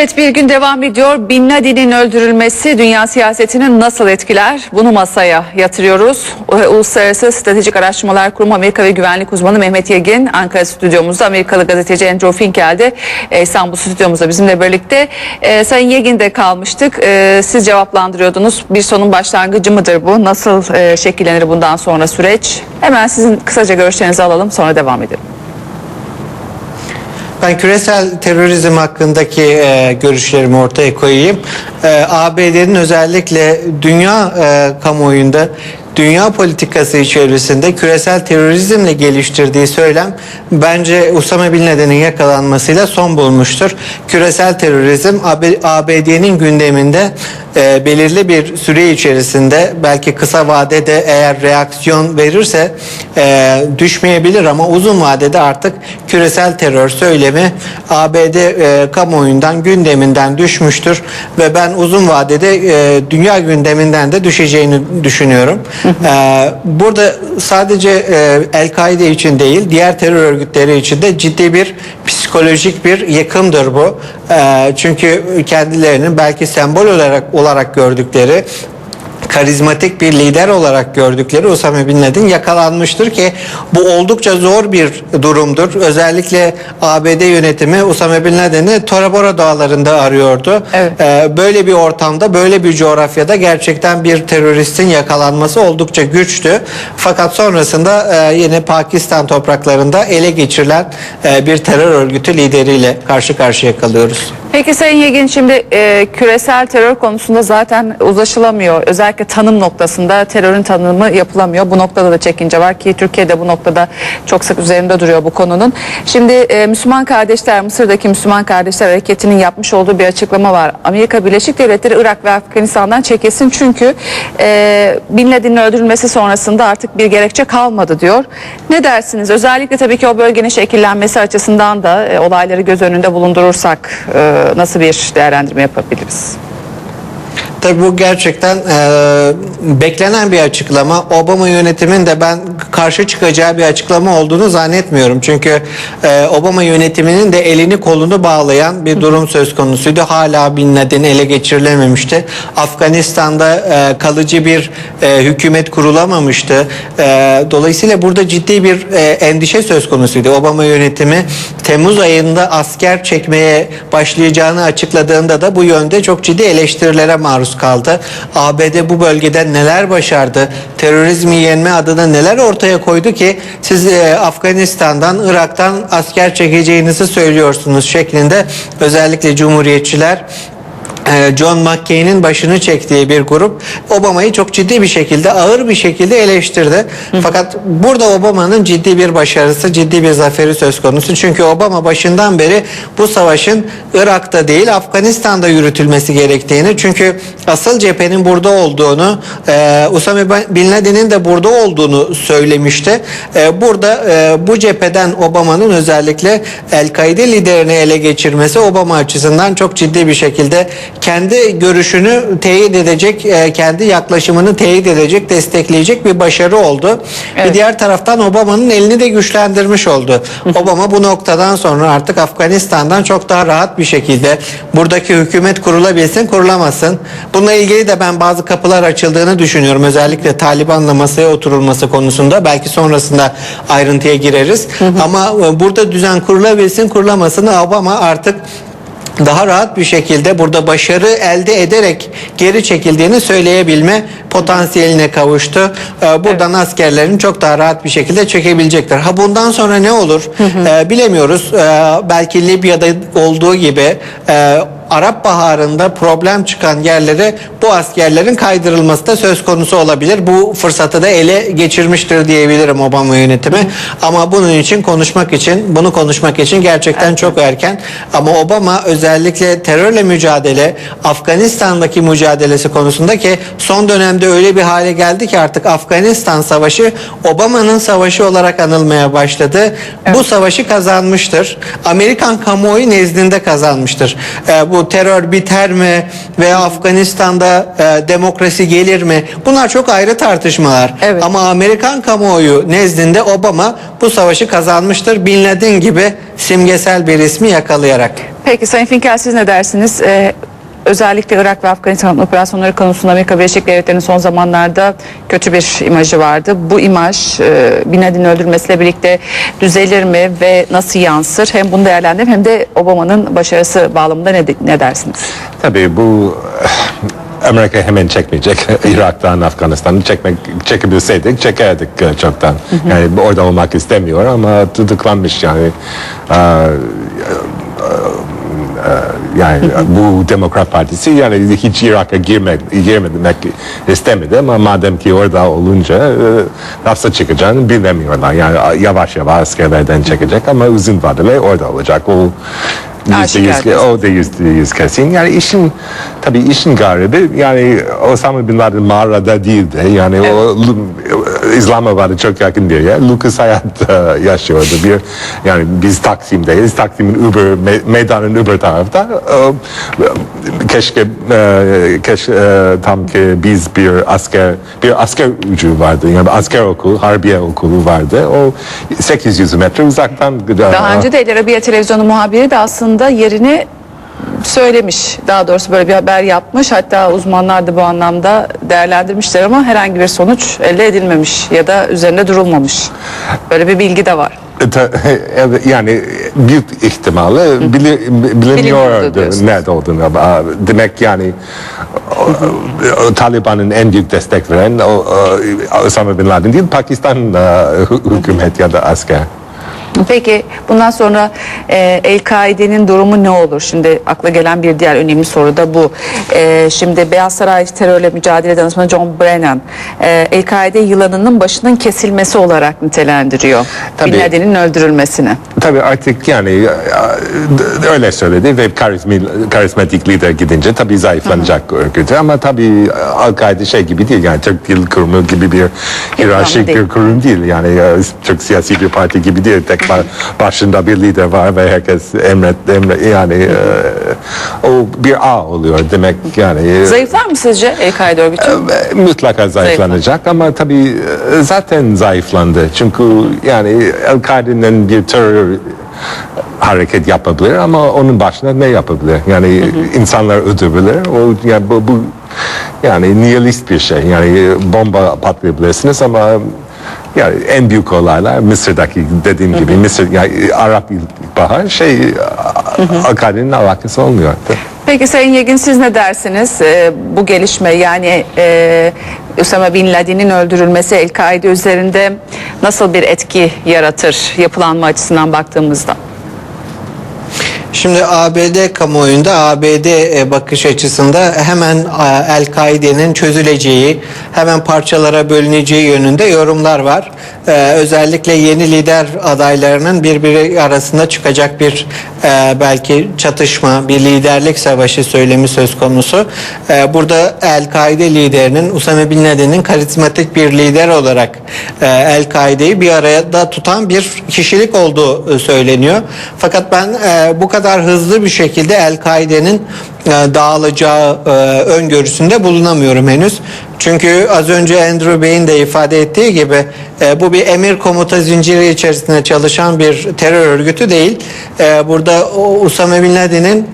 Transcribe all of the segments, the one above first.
Evet bir gün devam ediyor. Bin Laden'in öldürülmesi dünya siyasetini nasıl etkiler? Bunu masaya yatırıyoruz. Ee, Uluslararası Stratejik Araştırmalar Kurumu Amerika ve Güvenlik Uzmanı Mehmet Yegin Ankara stüdyomuzda. Amerikalı gazeteci Andrew Finkel de e, İstanbul stüdyomuzda bizimle birlikte. Ee, Sayın Yegin'de kalmıştık. Ee, siz cevaplandırıyordunuz. Bir sonun başlangıcı mıdır bu? Nasıl e, şekillenir bundan sonra süreç? Hemen sizin kısaca görüşlerinizi alalım sonra devam edelim. Ben küresel terörizm hakkındaki e, görüşlerimi ortaya koyayım. E, ABD'nin özellikle dünya e, kamuoyunda dünya politikası içerisinde küresel terörizmle geliştirdiği söylem bence Usame Bin Laden'in yakalanmasıyla son bulmuştur. Küresel terörizm ABD'nin gündeminde e, belirli bir süre içerisinde belki kısa vadede eğer reaksiyon verirse e, düşmeyebilir ama uzun vadede artık küresel terör söylemi ABD e, kamuoyundan gündeminden düşmüştür ve ben uzun vadede e, dünya gündeminden de düşeceğini düşünüyorum. E, burada sadece e, El-Kaide için değil diğer terör örgütleri için de ciddi bir psikolojik bir yıkımdır bu. E, çünkü kendilerinin belki sembol olarak olarak gördükleri karizmatik bir lider olarak gördükleri Osama Bin Laden yakalanmıştır ki bu oldukça zor bir durumdur. Özellikle ABD yönetimi Osama Bin Laden'i Tora Bora dağlarında arıyordu. Evet. Ee, böyle bir ortamda, böyle bir coğrafyada gerçekten bir teröristin yakalanması oldukça güçtü. Fakat sonrasında e, yine Pakistan topraklarında ele geçirilen e, bir terör örgütü lideriyle karşı karşıya kalıyoruz. Peki Sayın Yegin şimdi e, küresel terör konusunda zaten uzlaşılamıyor. Özellikle tanım noktasında terörün tanımı yapılamıyor. Bu noktada da çekince var ki Türkiye'de bu noktada çok sık üzerinde duruyor bu konunun. Şimdi e, Müslüman kardeşler Mısır'daki Müslüman kardeşler hareketinin yapmış olduğu bir açıklama var. Amerika Birleşik Devletleri Irak ve Afganistan'dan çekilsin çünkü e, Bin Laden'in öldürülmesi sonrasında artık bir gerekçe kalmadı diyor. Ne dersiniz? Özellikle tabii ki o bölgenin şekillenmesi açısından da e, olayları göz önünde bulundurursak e, nasıl bir değerlendirme yapabiliriz? Tabii bu gerçekten e, beklenen bir açıklama. Obama yönetimin de ben karşı çıkacağı bir açıklama olduğunu zannetmiyorum. Çünkü e, Obama yönetiminin de elini kolunu bağlayan bir durum söz konusuydu. Hala Bin Laden ele geçirilememişti. Afganistan'da e, kalıcı bir e, hükümet kurulamamıştı. E, dolayısıyla burada ciddi bir e, endişe söz konusuydu. Obama yönetimi Temmuz ayında asker çekmeye başlayacağını açıkladığında da bu yönde çok ciddi eleştirilere maruz kaldı. ABD bu bölgede neler başardı? Terörizmi yenme adına neler ortaya koydu ki siz e, Afganistan'dan, Irak'tan asker çekeceğinizi söylüyorsunuz şeklinde özellikle cumhuriyetçiler John McCain'in başını çektiği bir grup Obama'yı çok ciddi bir şekilde ağır bir şekilde eleştirdi. Fakat burada Obama'nın ciddi bir başarısı, ciddi bir zaferi söz konusu. Çünkü Obama başından beri bu savaşın Irak'ta değil Afganistan'da yürütülmesi gerektiğini çünkü asıl cephenin burada olduğunu e, Usame Bin Laden'in de burada olduğunu söylemişti. E, burada e, bu cepheden Obama'nın özellikle El-Kaide liderini ele geçirmesi Obama açısından çok ciddi bir şekilde kendi görüşünü teyit edecek, e, kendi yaklaşımını teyit edecek, destekleyecek bir başarı oldu. Evet. Bir diğer taraftan Obama'nın elini de güçlendirmiş oldu. Obama bu noktadan sonra artık Afganistan'dan çok daha rahat bir şekilde buradaki hükümet kurulabilsin, kurulamasın. Bununla ilgili de ben bazı kapılar açıldığını düşünüyorum. Özellikle Taliban'la masaya oturulması konusunda belki sonrasında ayrıntıya gireriz. Ama e, burada düzen kurulabilsin, kurulamasın Obama artık daha rahat bir şekilde burada başarı elde ederek geri çekildiğini söyleyebilme potansiyeline kavuştu. Ee, buradan askerlerin çok daha rahat bir şekilde çekebilecekler. Ha bundan sonra ne olur Ee, bilemiyoruz. Ee, belki Libya'da olduğu gibi e, Arap Baharı'nda problem çıkan yerlere bu askerlerin kaydırılması da söz konusu olabilir. Bu fırsatı da ele geçirmiştir diyebilirim Obama yönetimi. Ama bunun için konuşmak için, bunu konuşmak için gerçekten çok erken. Ama Obama özellikle terörle mücadele, Afganistan'daki mücadelesi konusunda ki son dönemde öyle bir hale geldi ki artık Afganistan Savaşı Obama'nın savaşı olarak anılmaya başladı. Bu savaşı kazanmıştır. Amerikan kamuoyu nezdinde kazanmıştır. Ee, bu terör biter mi veya Afganistan'da e, demokrasi gelir mi? Bunlar çok ayrı tartışmalar. Evet. Ama Amerikan kamuoyu nezdinde Obama bu savaşı kazanmıştır. Bin Laden gibi simgesel bir ismi yakalayarak. Peki Sayın Finkel siz ne dersiniz? Ee, özellikle Irak ve Afganistan operasyonları konusunda Amerika Birleşik Devletleri'nin son zamanlarda kötü bir imajı vardı. Bu imaj e, Bin Laden'in öldürülmesiyle birlikte düzelir mi ve nasıl yansır? Hem bunu değerlendirip hem de Obama'nın başarısı bağlamında ne, ne dersiniz? Tabii bu eh, Amerika hemen çekmeyecek. Irak'tan, Afganistan'ı çekmek çekebilseydik çekerdik eh, çoktan. Yani orada olmak istemiyor ama tutuklanmış yani. Eee, yani bu Demokrat Partisi yani hiç Irak'a girmek, girmemek istemedi ama madem ki orada olunca e, nasıl çıkacağını bilemiyorlar. Yani yavaş yavaş askerlerden çekecek ama uzun vadeli orada olacak. O yüzde yüz, o da yüzde yüz kesin. Yani işin tabii işin garibi yani Osama Bin Laden mağarada değildi. Yani o Lu- İslamabad'a çok yakın bir yer. Lucas hayat e, yaşıyordu. Bir yani biz Taksim'deyiz. Taksim'in öbür me- meydanın öbür tarafta. E, keşke e, keşke e, tam ki biz bir asker bir asker ucu vardı. Yani asker okulu, harbiye okulu vardı. O 800 metre uzaktan Daha önce de El Arabiya televizyonu muhabiri de aslında yerini söylemiş. Daha doğrusu böyle bir haber yapmış. Hatta uzmanlar da bu anlamda değerlendirmişler ama herhangi bir sonuç elde edilmemiş ya da üzerinde durulmamış. Böyle bir bilgi de var. E, yani bili, Bilinmiyordu biliniyordu diyorsunuz. nerede olduğunu. Demek yani Taliban'ın en büyük destek veren Osama Bin Laden değil Pakistan e, hü- hükümet ya da asker. Peki bundan sonra e, El-Kaide'nin durumu ne olur? Şimdi akla gelen bir diğer önemli soru da bu. E, şimdi Beyaz Saray terörle mücadele danışmanı John Brennan e, El-Kaide yılanının başının kesilmesi olarak nitelendiriyor. Tabii. Bin Laden'in öldürülmesini. Tabii artık yani e, öyle söyledi ve karizmi, karizmatik lider gidince tabii zayıflanacak örgütü ama tabii Al-Kaide şey gibi değil yani Türk Dil Kurumu gibi bir hiyerarşik bir kurum değil yani e, Türk siyasi bir parti gibi değil tek ba- başında bir lider var ve herkes emret, emret yani e, o bir ağ oluyor demek yani e, Zayıflar mı sizce El-Kaide örgütü? e, mutlaka zayıflanacak ama tabii zaten zayıflandı. Çünkü yani El-Kaide'nin bir terör hareket yapabilir ama onun başına ne yapabilir? Yani insanlar öldürebilir. O yani bu, bu yani nihilist bir şey. Yani bomba patlayabilirsiniz ama yani en büyük olaylar Mısır'daki dediğim gibi Mısır yani Arap İlkbahar şey Al-Kaide'nin alakası olmuyor. Peki Sayın Yegin siz ne dersiniz e, bu gelişme yani e, Osama Bin Laden'in öldürülmesi El-Kaide üzerinde nasıl bir etki yaratır yapılanma açısından baktığımızda? Şimdi ABD kamuoyunda ABD e, bakış açısında hemen e, El-Kaide'nin çözüleceği, hemen parçalara bölüneceği yönünde yorumlar var. E, özellikle yeni lider adaylarının birbiri arasında çıkacak bir belki çatışma, bir liderlik savaşı söylemi söz konusu. Burada El-Kaide liderinin Usame Bin Laden'in karizmatik bir lider olarak El-Kaide'yi bir arada tutan bir kişilik olduğu söyleniyor. Fakat ben bu kadar hızlı bir şekilde El-Kaide'nin e, dağılacağı e, öngörüsünde bulunamıyorum henüz. Çünkü az önce Andrew Bey'in de ifade ettiği gibi e, bu bir emir komuta zinciri içerisinde çalışan bir terör örgütü değil. Burada Usame Bin Laden'in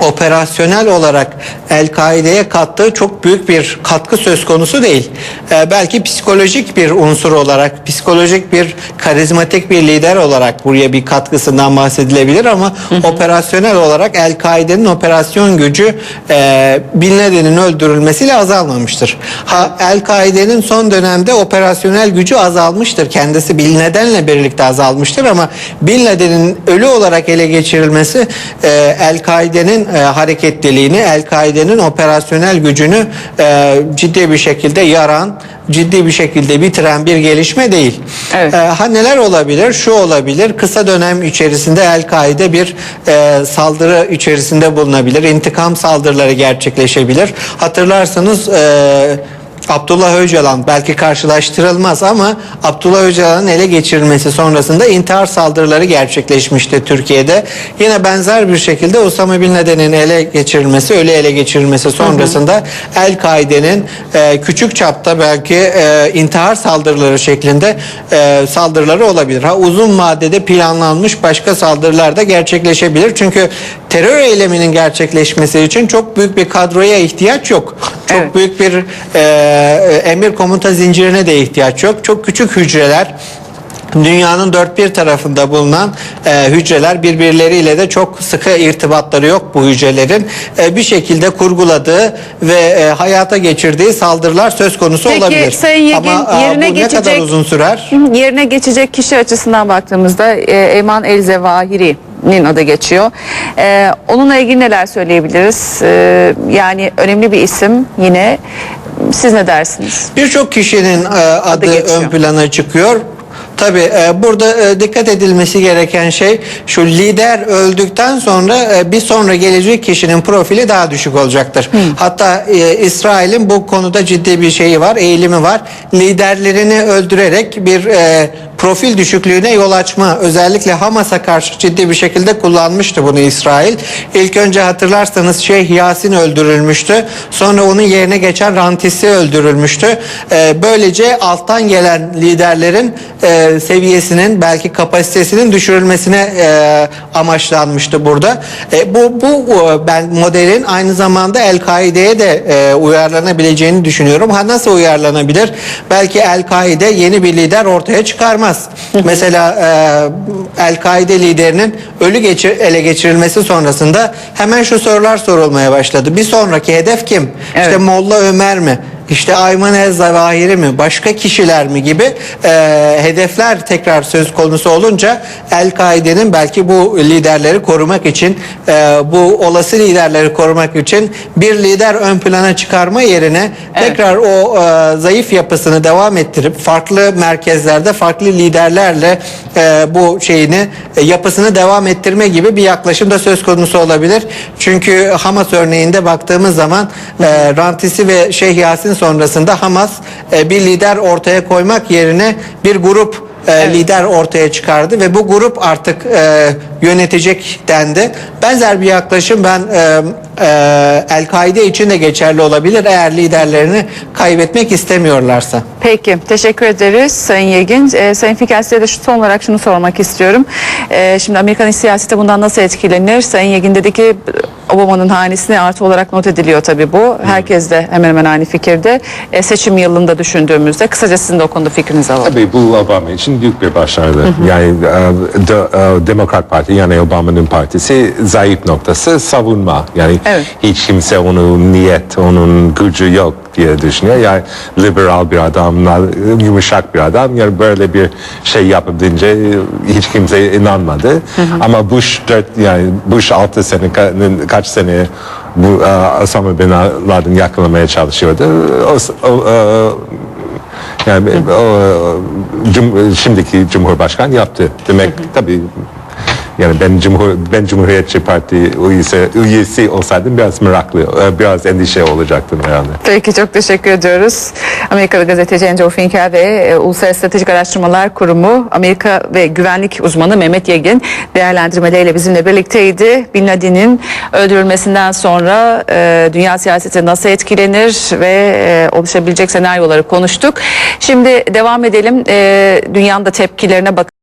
operasyonel olarak El-Kaide'ye kattığı çok büyük bir katkı söz konusu değil. Ee, belki psikolojik bir unsur olarak, psikolojik bir karizmatik bir lider olarak buraya bir katkısından bahsedilebilir ama operasyonel olarak El-Kaide'nin operasyon gücü e, Bin Laden'in öldürülmesiyle azalmamıştır. Ha El-Kaide'nin son dönemde operasyonel gücü azalmıştır. Kendisi Bin Laden'le birlikte azalmıştır ama Bin Laden'in ölü olarak ele geçirilmesi e, El-Kaide'nin e, hareketliliğini, El-Kaide'nin operasyonel gücünü e, ciddi bir şekilde yaran, ciddi bir şekilde bitiren bir gelişme değil. Evet. E, ha neler olabilir? Şu olabilir. Kısa dönem içerisinde El-Kaide bir e, saldırı içerisinde bulunabilir. İntikam saldırıları gerçekleşebilir. Hatırlarsanız e, Abdullah Öcalan belki karşılaştırılmaz ama Abdullah Öcalan'ın ele geçirilmesi sonrasında intihar saldırıları gerçekleşmişti Türkiye'de. Yine benzer bir şekilde Osama Bin Laden'in ele geçirilmesi, ölü ele geçirilmesi sonrasında El-Kaide'nin e, küçük çapta belki e, intihar saldırıları şeklinde e, saldırıları olabilir. Ha uzun vadede planlanmış başka saldırılar da gerçekleşebilir. Çünkü terör eyleminin gerçekleşmesi için çok büyük bir kadroya ihtiyaç yok. Çok Evet. büyük bir e, emir komuta zincirine de ihtiyaç yok. Çok küçük hücreler Dünyanın dört bir tarafında bulunan e, hücreler birbirleriyle de çok sıkı irtibatları yok bu hücrelerin. E, bir şekilde kurguladığı ve e, hayata geçirdiği saldırılar söz konusu Peki, olabilir. Sayın Yegin, Ama e, yerine bu ne kadar geçecek- uzun sürer? Yerine geçecek kişi açısından baktığımızda e, Eyman El Zevahiri'nin adı geçiyor. E, onunla ilgili neler söyleyebiliriz? E, yani önemli bir isim yine. Siz ne dersiniz? Birçok kişinin e, adı, geçiyor. ön plana çıkıyor. Tabi burada e, dikkat edilmesi gereken şey şu lider öldükten sonra e, bir sonra gelecek kişinin profili daha düşük olacaktır. Hatta e, İsrail'in bu konuda ciddi bir şeyi var, eğilimi var. Liderlerini öldürerek bir e, profil düşüklüğüne yol açma özellikle Hamas'a karşı ciddi bir şekilde kullanmıştı bunu İsrail. İlk önce hatırlarsanız Şeyh Yasin öldürülmüştü. Sonra onun yerine geçen Rantisi öldürülmüştü. Ee, böylece alttan gelen liderlerin e, seviyesinin belki kapasitesinin düşürülmesine e, amaçlanmıştı burada. E, bu bu e, ben modelin aynı zamanda El-Kaide'ye de e, uyarlanabileceğini düşünüyorum. Ha nasıl uyarlanabilir? Belki El-Kaide yeni bir lider ortaya çıkarmaz. Mesela e, El-Kaide liderinin ölü geçir, ele geçirilmesi sonrasında hemen şu sorular sorulmaya başladı. Bir sonraki hedef kim? Evet. İşte Molla Ömer mi? İşte Ayman El Zavahiri mi? Başka kişiler mi gibi e, hedefler tekrar söz konusu olunca El-Kaide'nin belki bu liderleri korumak için e, bu olası liderleri korumak için bir lider ön plana çıkarma yerine tekrar o e, zayıf yapısını devam ettirip farklı merkezlerde farklı liderlerle e, bu şeyini e, yapısını devam ettirme gibi bir yaklaşım da söz konusu olabilir. Çünkü Hamas örneğinde baktığımız zaman e, Rantisi ve Şeyh Yasin sonrasında Hamas e, bir lider ortaya koymak yerine bir grup e, lider ortaya çıkardı ve bu grup artık e, yönetecek dendi. Benzer bir yaklaşım ben e, e, El-Kaide için de geçerli olabilir eğer liderlerini kaybetmek istemiyorlarsa. Peki, teşekkür ederiz Sayın Yegin. Ee, Sayın Fikel size de şu son olarak şunu sormak istiyorum. Ee, şimdi Amerikan siyaseti bundan nasıl etkilenir? Sayın Yegin dedi ki Obama'nın hanesine artı olarak not ediliyor tabii bu. Herkes de hemen hemen aynı fikirde. Ee, seçim yılında düşündüğümüzde kısaca sizin de o konuda fikrinizi alalım. Tabii bu Obama için büyük bir başarı. Yani e, de- e, Demokrat Parti yani Obama'nın partisi zayıf noktası savunma. Yani Evet. hiç kimse onun niyet, onun gücü yok diye düşünüyor. Yani liberal bir adam, yumuşak bir adam. Yani böyle bir şey yapıp deyince hiç kimse inanmadı. Ama Bush 4 yani Bush 6 sene ka- kaç sene bu e, Osama Bin Laden yakalamaya çalışıyordu. O, o, e, yani o, cum, şimdiki Cumhurbaşkan yaptı. Demek tabii yani ben Cumhur ben Cumhuriyetçi Parti üyesi, üyesi olsaydım biraz meraklı, e, biraz endişe olacaktım herhalde. Peki çok teşekkür ediyoruz. Amerikalı gazeteci Andrew Finkel ve e, Uluslararası Stratejik Araştırmalar Kurumu Amerika ve güvenlik uzmanı Mehmet Yegin değerlendirmeleriyle bizimle birlikteydi. Bin Laden'in öldürülmesinden sonra e, dünya siyaseti nasıl etkilenir ve e, oluşabilecek senaryoları konuştuk. Şimdi devam edelim. E, dünyanın da tepkilerine bakın.